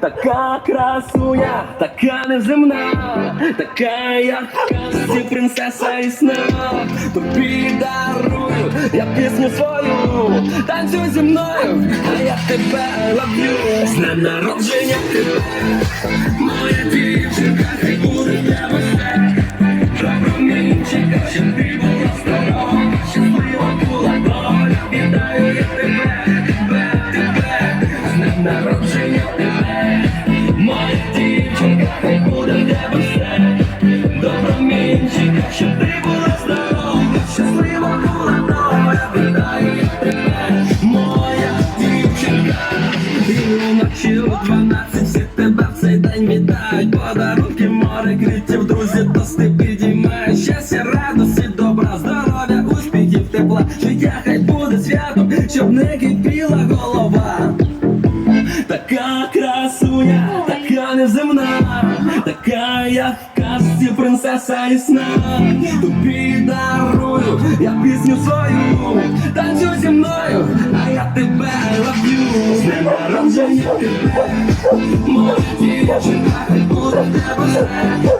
така красуня, така неземна, така в казці принцеса і сна. Тобі дарую, я пісню свою, танцюй зі мною, а я тебе ловлю. З днем народження тебе, моя дівчинка, хай буде в тебе все. Промінчика, щоб ти була здорова, щаслива була доля, вітаю я тебе, моя дівчинка, хай буде в тебе все, до промінчика, щоб ти була здорова, щаслива була вітаю я тебе, моя дівчинка, і вночі у 12 всі тебе в цей день вітають, подарунки, море квітів, друзі, тости підіймають, щастя, радості, добра, здоров'я, успіхів, тепла, життя хай буде святом, щоб не кипіла голова. Така красуня, така неземна, така як в казці принцеса і сна. Тобі дарую, я пісню свою, танцюй зі мною, а я тебе ловлю. З днем народження тебе, моя дівчинка, хай буде тебе все.